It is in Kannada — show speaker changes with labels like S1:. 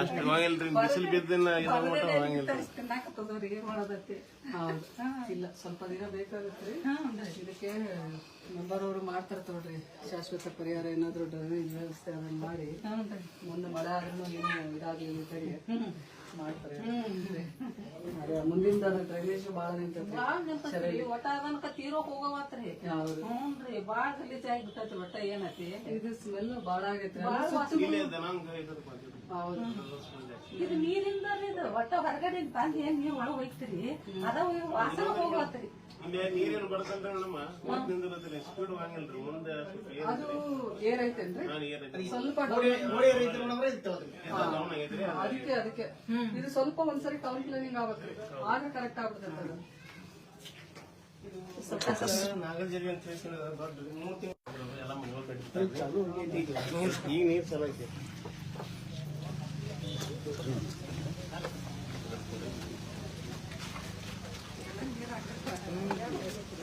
S1: ಅಷ್ಟು ಹೋಗಿಲ್ರಿ ಬಿಸಿಲು ಬಿದ್ದಿನ
S2: ಇಲ್ಲ ಸ್ವಲ್ಪ ದಿನ ಬೇಕಾಗುತ್ತೆ ಇದಕ್ಕೆ ಮೆಂಬರ್ ಅವರು ಮಾಡ್ತಾರೆ ತಗೊಳ್ರಿ. ಶಾಶ್ವತ ಪರಿಹಾರ ಏನಾದ್ರು ಡ್ರೈನೇಜ್ ವ್ಯವಸ್ಥೆ ಅದನ್ನ ಮಾಡಿ. ಮುಂದೆ ಮಳೆ ಆದ್ರೂ ಇದಾಗಲಿ ತಡಿ ಮಾಡ್ತಾರೆ. ಅದೇ ಮುಂದಿನ ಡ್ರೈನೇಜ್ ಭಾಳ ನಿಂತೈತಿ
S3: ಒಟ್ಟ ಅದನ್ಕ ತೀರೋಕ್ ಹೋಗವತ್ರಿ. ಹ್ಞೂನ್ರಿ ಬಾಳ್ ಗಲೀಜ್ ಆಗ್ಬಿಟ್ಟೈತಿ ಒಟ್ಟ ಏನೈತಿ.
S2: ಇದು ಸ್ಮೆಲ್ ಭಾಳ ಆಗೈತ್ರಿ
S3: ಇದು ನೀರಿಂದ ಇದು ಒಟ್ಟ ಹೊರಗಡೆ ಏನ್ ನೀರ್ ಒಳಗ್ ಹೋಗ್ತೀರಿ? ಅದ ವಾಸನ
S1: ಇಲ್ಲೇ ನೀರೇನು ಬರ್ತಲ್ರಿ ನಮ್ಮ ಮುಂದ್ ನಿಂದಿರತ್ರಿ ಸ್ಪೀಡ್ ಹೋಗಂಗಿಲ್ರಿ. ಮುಂದೆ ಸ್ವಲ್ಪ ಏನ್
S2: ಅದು ಏರ್ ಐತೇನ್ರಿ?
S1: ನಾನು ಏನೈತಿ
S2: ಸ್ವಲ್ಪ ಅದಕ್ಕೆ ಅದಕ್ಕೆ. ಇದು ಸ್ವಲ್ಪ ಒಂದ್ಸರಿ ಟೌನ್ ಕ್ಲೀನಿಂಗ್ ಆಗ್ಬೇಕ್ರಿ. ಆಗ ಕರೆಕ್ಟ್ ಆಗ್ಬಿಡ್ತೈತೆ ಅದು.
S1: ನಾಗರ್ಜರಿ ಅಂತ ಹೇಳಿ ದೊಡ್ಡ ಮೂರ್ ತಿಂಗಳು ಎಲ್ಲ ಮಗಳು ಕಟ್ಟಿರ್ತಾರೆ ಈಗ ನೀರ್ ಚಲೋ ಐತಿ Gracias.